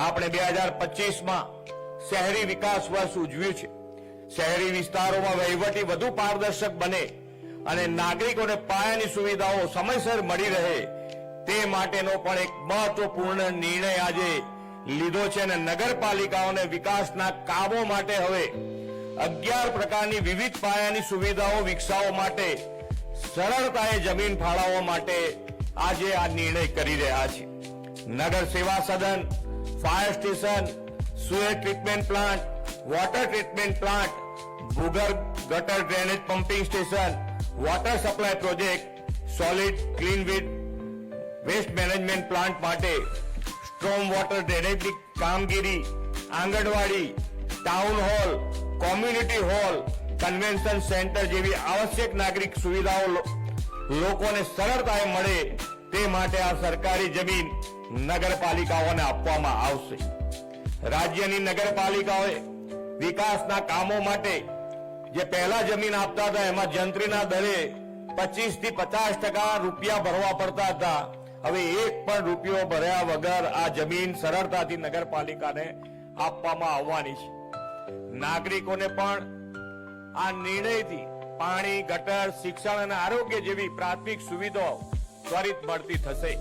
આપણે બે હજાર પચીસમાં શહેરી વિકાસ વર્ષ ઉજવ્યું છે. શહેરી વિસ્તારોમાં વહીવટી વધુ પારદર્શક બને અને નાગરિકોને પાયાની સુવિધાઓ સમયસર મળી રહે તે માટેનો પણ એક મહત્વપૂર્ણ નિર્ણય આજે લીધો છે અને નગરપાલિકાઓને વિકાસના કામો માટે હવે અગિયાર પ્રકારની વિવિધ પાયાની સુવિધાઓ વિકસાવવા માટે સરળતાએ જમીન ફાળવવા માટે આજે આ નિર્ણય કરી રહ્યા છે. નગર સેવા સદન fire station sewage treatment plant, water treatment plant, ભૂગર્ભ ગટર drainage pumping station, water supply project, solid, clean with waste management plant માટે સ્ટ્રોમ વોટર ડ્રેનેજની કામગીરી, anganwadi, town hall, community hall, convention centre જેવી આવશ્યક નાગરિક સુવિધાઓ લોકોને સરળતાએ મળે તે માટે આ સરકારી જમીન નગરપાલિકાઓને આપવામાં આવશે. રાજ્યની નગરપાલિકાઓએ વિકાસના કામો માટે જે પહેલા જમીન આપતા હતા, એમાં જંત્રીના દરે પચીસથી પચાસ ટકા રૂપિયા ભરવા પડતા હતા. હવે એક પણ રૂપિયો ભર્યા વગર આ જમીન સરળતાથી નગરપાલિકાને આપવામાં આવવાની છે. નાગરિકોને પણ આ નિર્ણયથી પાણી, ગટર, શિક્ષણ અને આરોગ્ય જેવી પ્રાથમિક સુવિધાઓ ત્વરિત મળતી થશે.